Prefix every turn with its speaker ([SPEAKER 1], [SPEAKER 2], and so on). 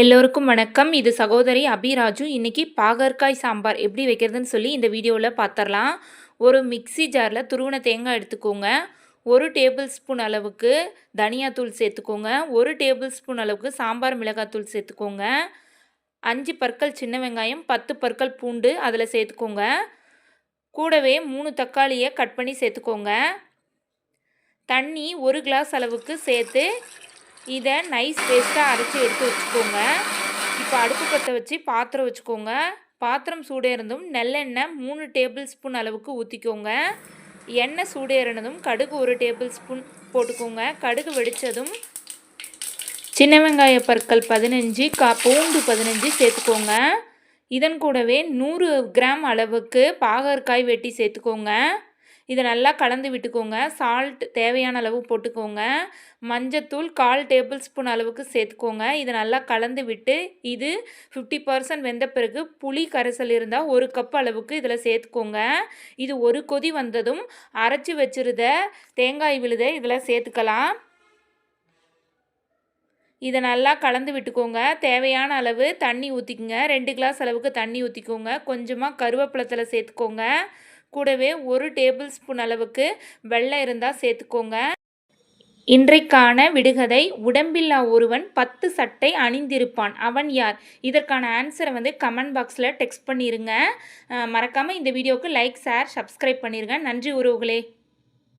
[SPEAKER 1] எல்லோருக்கும் வணக்கம். இது சகோதரி அபிராஜு இன்றைக்கி பாகற்காய் சாம்பார் எப்படி வைக்கிறதுன்னு சொல்லி இந்த வீடியோவில் பார்த்துடலாம் ஒரு மிக்ஸி ஜாரில் துருவன தேங்காய் எடுத்துக்கோங்க. ஒரு டேபிள் ஸ்பூன் அளவுக்கு தனியாத்தூள் சேர்த்துக்கோங்க. ஒரு டேபிள் ஸ்பூன் அளவுக்கு சாம்பார் மிளகாத்தூள் சேர்த்துக்கோங்க. அஞ்சு பற்கள் சின்ன வெங்காயம் பத்து பற்கள் பூண்டு அதில் சேர்த்துக்கோங்க. கூடவே மூணு தக்காளியை கட் பண்ணி சேர்த்துக்கோங்க. தண்ணி ஒரு கிளாஸ் அளவுக்கு சேர்த்து இதை நைஸ் பேஸ்ட்டாக அரைச்சி எடுத்து வச்சுக்கோங்க. இப்போ அடுப்பு பற்ற வச்சு பாத்திரம் வச்சுக்கோங்க. பாத்திரம் சூடேறதும் நல்லெண்ணெய் மூணு டேபிள் ஸ்பூன் அளவுக்கு ஊற்றிக்கோங்க எண்ணெய் சூடேறினதும் கடுகு ஒரு டேபிள் ஸ்பூன் போட்டுக்கோங்க. கடுகு வெடித்ததும் சின்ன வெங்காய பற்கள் பதினஞ்சு கா பூண்டு பதினஞ்சு சேர்த்துக்கோங்க. இதன் கூடவே நூறு கிராம் அளவுக்கு பாகற்காய் வெட்டி சேர்த்துக்கோங்க. இதை நல்லா கலந்து விட்டுக்கோங்க. சால்ட் தேவையான அளவு போட்டுக்கோங்க. மஞ்சத்தூள் கால் டேபிள் ஸ்பூன் அளவுக்கு சேர்த்துக்கோங்க. இதை நல்லா கலந்து விட்டு இது ஃபிஃப்டி பர்சன்ட் வெந்த பிறகு புளி கரைசல் இருந்தால் ஒரு கப் அளவுக்கு இதில் சேர்த்துக்கோங்க. இது ஒரு கொதி வந்ததும் அரைச்சி வச்சிருத தேங்காய் விழுத இதில் சேர்த்துக்கலாம். இதை நல்லா கலந்து விட்டுக்கோங்க. தேவையான அளவு தண்ணி ஊற்றிக்கோங்க ரெண்டு கிளாஸ் அளவுக்கு தண்ணி ஊற்றிக்கோங்க கொஞ்சமாக கருவேப்பிலத்தில் சேர்த்துக்கோங்க. கூடவே ஒரு டேபிள் ஸ்பூன் அளவுக்கு வெள்ளம் இருந்தால் சேர்த்துக்கோங்க. இன்றைக்கான விடுகதை உடம்பில்லா ஒருவன் பத்து சட்டை அணிந்திருப்பான். அவன் யார்? இதற்கான ஆன்சரை வந்து கமெண்ட் பாக்ஸில் டெக்ஸ்ட் பண்ணிடுங்க மறக்காமல் இந்த வீடியோவுக்கு லைக் ஷேர் சப்ஸ்கிரைப் பண்ணிடுங்க நன்றி உறவுகளே.